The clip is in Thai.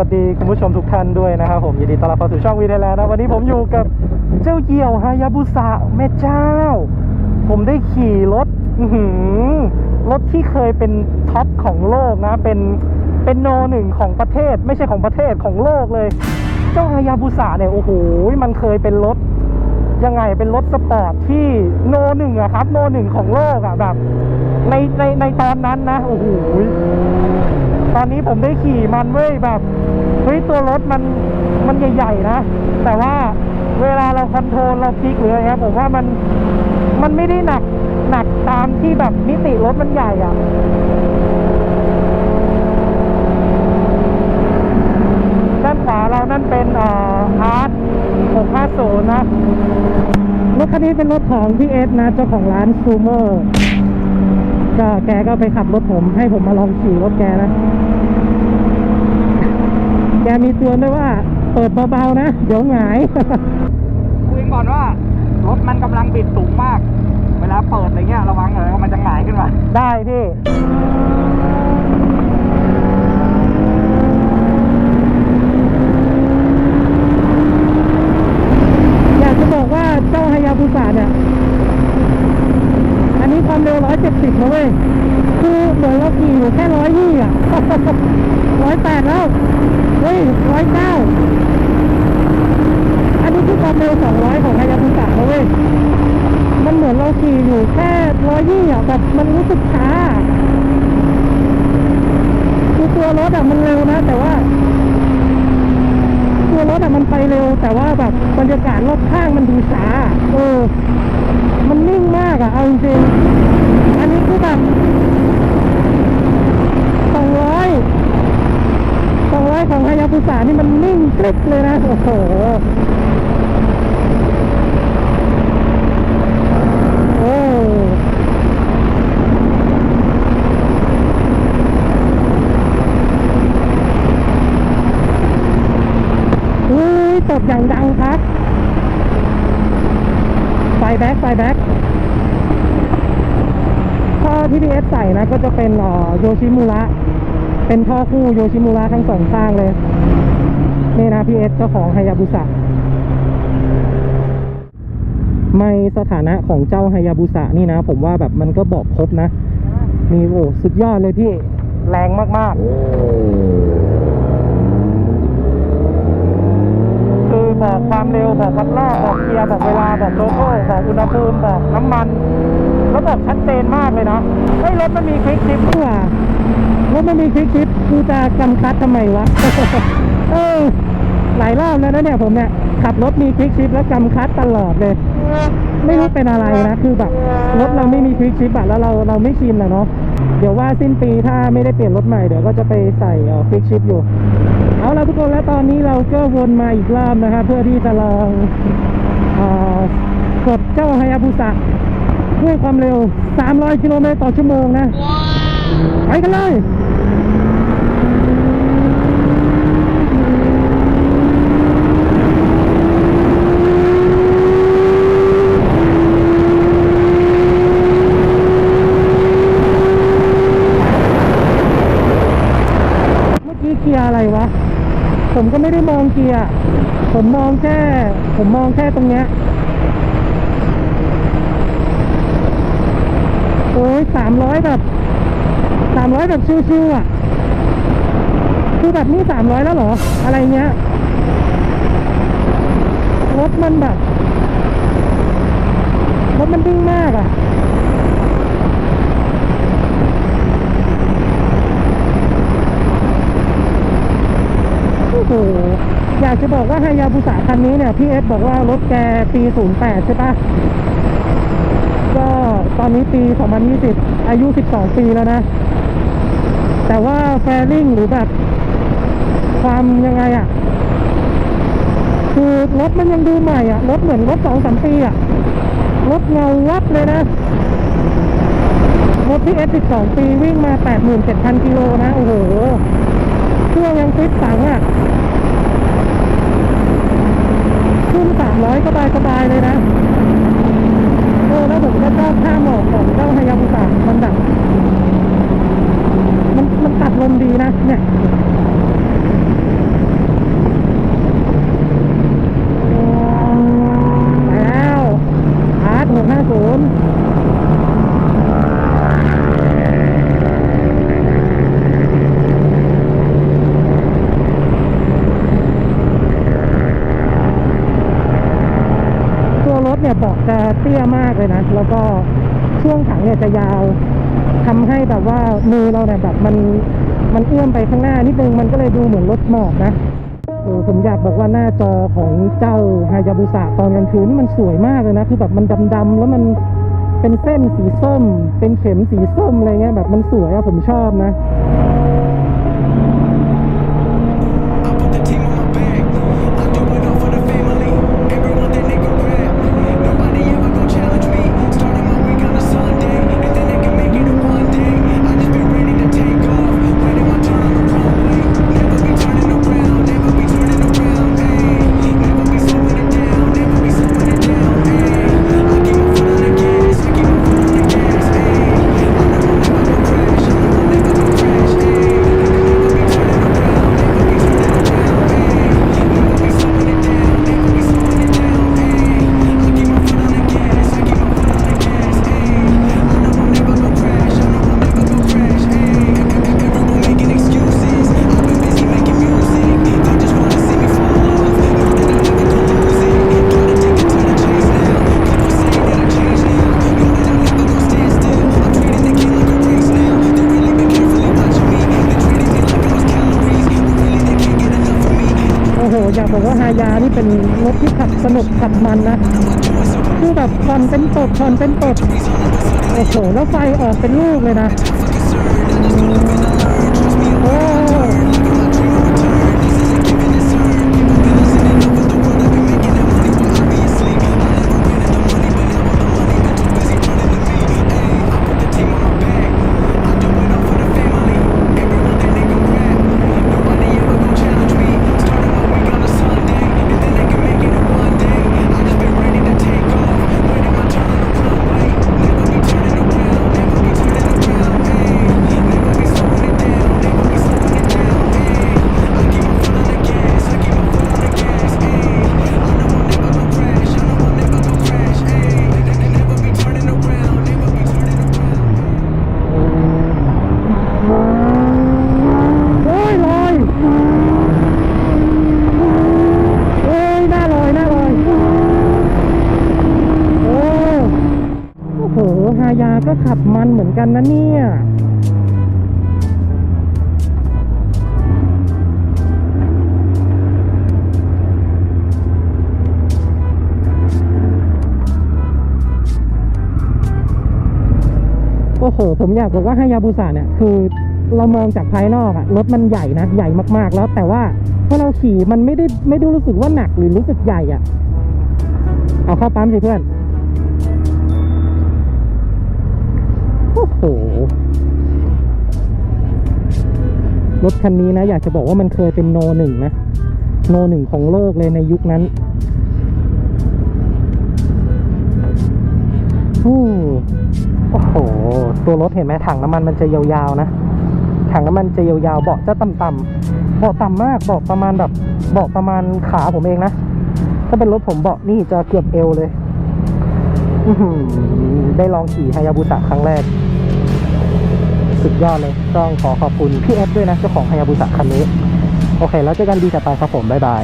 วัสดีคุณผู้ชมทุกท่านด้วยนะครับผมยินดีต้อนรับเข้าสู่ช่องวีไทยแลนด์นะวันนี้ผมอยู่กับเจ้าเหี่ยวฮายาบุสะแม่เจ้า ผมได้ขี่รถรถที่เคยเป็นท็อปของโลกนะ เป็นเป็นโนหนึ่งของประเทศ ไม่ใช่ของประเทศของโลกเลย เจ้าฮายาบุสะเนี่ยโอ้โหมันเคยเป็นรถยังไงเป็นรถสปอร์ตที่โนหนึ่งอะครับโนหนึ่งของโลกอะแบบ ในในในตอนนั้นนะโอ้โห ตอนนี้ผมได้ขี่มันเว้ยแบบเฮ้ยตัวรถมันมันใหญ่ๆนะ แต่ว่าเวลาเราคอนโทรลเราพลิกหรืออะไรครับผมว่ามันมันไม่ได้หนักหนักตามที่แบบมิติรถมันใหญ่อะด้านขวาเรานั่นเป็นเอ่ออาร์ต650 นะรถคันนี้เป็นรถของพี่เอสนะ เจ้าของร้านซูโม่ ก็แกก็ไปขับรถผม ให้ผมมาลองขี่รถแกนะ แกมีเตือนด้วยว่า เปิดเบาๆนะ เดี๋ยวหงายคุยก่อนว่า รถมันกำลังบิดสูงมาก เวลาเปิดอะไรเงี้ยระวังเลยว่ามันจะหงายขึ้นมา ได้พี่ อยากจะบอกว่าเจ้าฮายาบุสะเนี่ย อันนี้ความเร็ว 170นะเว้ย คือเหมือนเราขี่อยู่แค่ร้อยยี่อะ ร้อยแปดแล้ว เฮ้ยร้อยเก้าอันนี้คือความเร็ว200ของฮายาบุสะนะเว้ย มันเหมือนเราขี่อยู่แค่ร้อยยี่อะแบบมันรู้สึกช้าคือตัวรถอะมันเร็วนะ แต่ว่า ตัวรถอะมันไปเร็ว แต่ว่าแบบบรรยากาศรอบข้างมันดูช้า เออ มันนิ่งมากอะเอาจริงอันนี้คือแบบ สองร้อยสองร้อยของฮายาบุสะนี่มันนิ่งกริบเลยนะ โอ้โหโอ้ยตบอย่างดังครับ ไฟแบ็คไฟแบ็ค ท่อที่พีเอสใส่นะก็จะเป็นอ่อโยชิมุระเป็นท่อคู่โยชิมุระทั้งสองข้างเลยนี่นะพีเอสเจ้าของฮายาบุสะไม่สถานะของเจ้าฮายาบุสะนี่นะ ผมว่าแบบมันก็บอกครบนะ มีโอ้สุดยอดเลยพี่แรงมากๆ คือบอกความเร็วบอกวัดรอบบอกเกียร์บอกเวลาบอกโลโก้บอกอุณหภูมิบอกน้ำมัน แล้วบอกชัดเจนมากเลยนะเฮ้ยรถมันมีคลิกชิปด้วยว่ะรถมันมีคลิกชิปกูจะกำคัดทำไมวะเออหลายรอบแล้วนะเนี่ยผมเนี่ยขับรถมีคลิกชิปแล้วกำคัดตลอดเลย ไม่รู้เป็นอะไรนะ คือแบบรถเราไม่มีคลิกชิปอะแล้วเราเราไม่ชินอะเนาะเดี๋ยวว่าสิ้นปีถ้าไม่ได้เปลี่ยนรถใหม่เดี๋ยวก็จะไปใส่เอ่อคลิกชิปอยู่ เอาละทุกคนแล้วตอนนี้เราก็วนมาอีกรอบนะครับเพื่อที่จะลองเออกดเจ้าฮายาบุสะ ด้วยความเร็ว 300 กิโลเมตรต่อชั่วโมงนะ ไปกันเลยเมื่อกี้เกียร์อะไรวะ ผมก็ไม่ได้มองเกียร์ ผมมองแค่ ผมมองแค่ตรงเนี้ย โอยสามร้อยแบบสามร้อยแบบชิวๆอะคือแบบนี้สามร้อยแล้วเหรอ อะไรเงี้ยรถมันแบบรถมันดิ้งมากอะโอ้โหอยากจะบอกว่าฮายาบุสะคันนี้เนี่ยพี่เอฟบอกว่ารถแกปี 08 ใช่ปะ ตอนนี้ปี 2020 อายุ 12 ปีแล้วนะ แต่ว่าแฟริ่งหรือแบบความยังไงอะ่ะ คือรถมันยังดูใหม่อะ่ะ รถเหมือนรถ2-3ปีอะ่ะ รถเงาวับเลยนะ รถพี่เอฟ12 ปีวิ่งมา 87,000 กิโลนะ โอ้โหเครื่องยังฟิตสังอะขึ้นสามร้อยสบายสบายเลยนะ เออแล้วผมก็ชอบท่าหมอกของเจ้าฮายาบุสะมันแบบมันมันตัดลมดีนะเนี่ย จะเเลยนะ แล้วก็ช่วงถังเนี่ยจะยาวทำให้แบบว่ามือเราเนี่ยแบบมันมันเอื้อมไปข้างหน้านิดนึงมันก็เลยดูเหมือนรถหมอบนะโอ้ผมอยากบอกว่าหน้าจอของเจ้าฮายาบุสะตอนกลางคืนนี่มันสวยมากเลยนะ คือแบบมันดำๆแล้วมันเป็นเส้นสีส้ม เป็นเข็มสีส้มอะไรเงี้ยแบบมันสวยอะผมชอบนะ สนุกขับมันนะคือแบบผ่อนเป็นตดผ่อนเป็นตดโอ้โหแล้วไฟออกเป็นลูกเลยนะโอ้ ก็ขับมันเหมือนกันนะเนี่ยโอ้โห ผมอยากบอกว่าฮายาบุสะเนี่ย คือเรามองจากภายนอกอะรถมันใหญ่นะ ใหญ่มากๆแล้ว แต่ว่าพอเราขี่มันไม่ได้ไม่ได้รู้สึกว่าหนักหรือรู้สึกใหญ่อะเอาเข้าปั๊มสิเพื่อน รถคันนี้นะ อยากจะบอกว่ามันเคยเป็นโนหนึ่งนะ โนหนึ่งของโลกเลยในยุคนั้นโอ้โอ้โห ตัวรถเห็นไหมถังน้ำมันมันจะยาวๆนะ ถังน้ำมันจะยาวๆเบาะจะต่ำๆเบาะต่ำมากเบาะประมาณแบบเบาะประมาณขาผมเองนะ ถ้าเป็นรถผมเบาะนี่จะเกือบเอวเลย ได้ลองขี่ฮายาบุสะครั้งแรก สุดยอดเลย ต้องขอขอบคุณพี่เอฟด้วยนะเจ้าของฮายาบุสะคันนี้ โอเค แล้วเจอกันดีจัดไปครับผม บ๊ายบาย